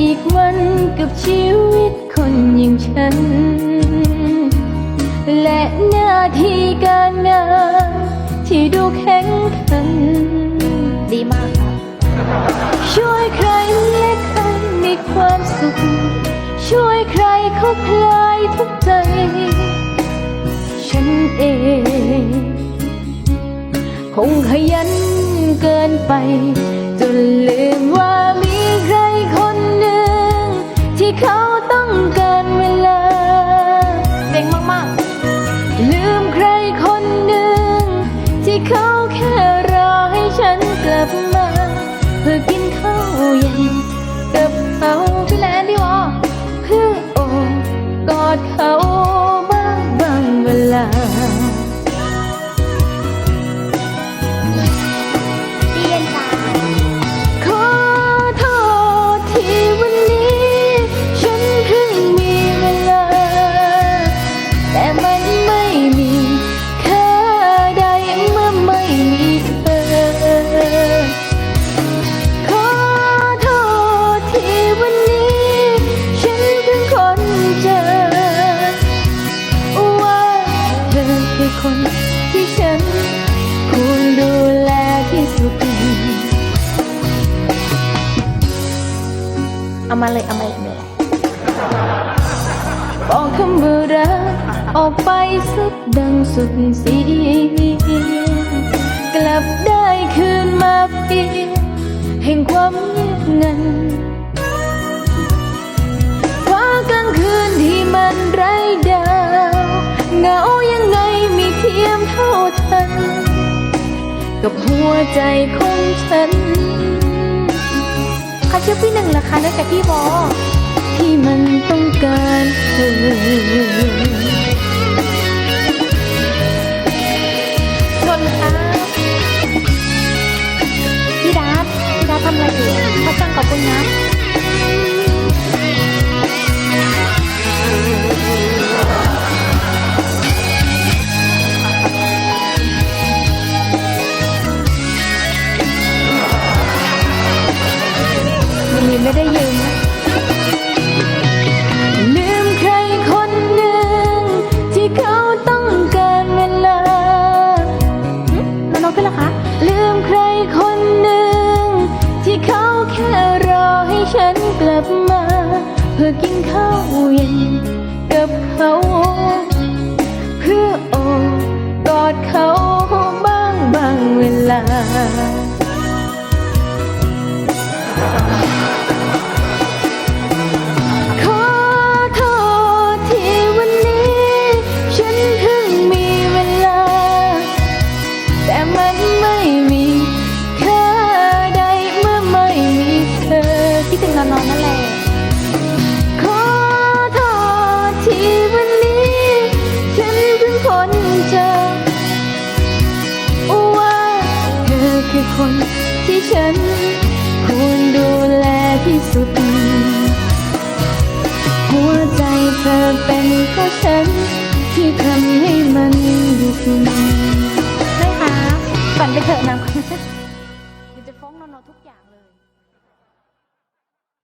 อีกวันกับชีวิตคนอย่างฉัน และหน้าที่การงานที่ดูแข็งขัน ดีมากครับช่วยใครและใครมีความสุข ช่วยใครเขาคลายทุกข์ใจ ฉันเอง คงขยันเกินไป จนลืมว่ามี ฉันก เอามาเลยเอามาเลยเอามาเลยบอกคำว่ารักออกไปสุดดังสุดเสียงกลับได้คืนมาเพียงแห่งความเงียบงันฟ้ากลางคืนที่มันไร้ดาวเหงายังไงมีเทียมเท่าทัน กับหัวใจของฉัน ชื่อพี่หนึ่งเหรอคะนึกแต่พี่วอที่มันต้องการเธอชนครับพี่ดัพี่ดัทำอะไรอยู่พระจังขอบคุณนะ ไม่ได้ยืมนะลืมใครคนหนึ่ง ที่เขาต้องการเวลาแล้วน้องพี่ล่ะคะลืมใครคนหนึ่ง ที่เขาแค่รอให้ฉันกลับมา เพื่อกินข้าวเย็นกับเขา เพื่อ อว่าเธอคือคนที่ฉันควรดูแลที่สุด หัวใจเธอเป็นเพราะฉัน ที่ทำให้มันหยุดได้ค่ะฝันไปเถอะนะเดี๋ยวจะฟ้องนอนๆทุกอย่างเลย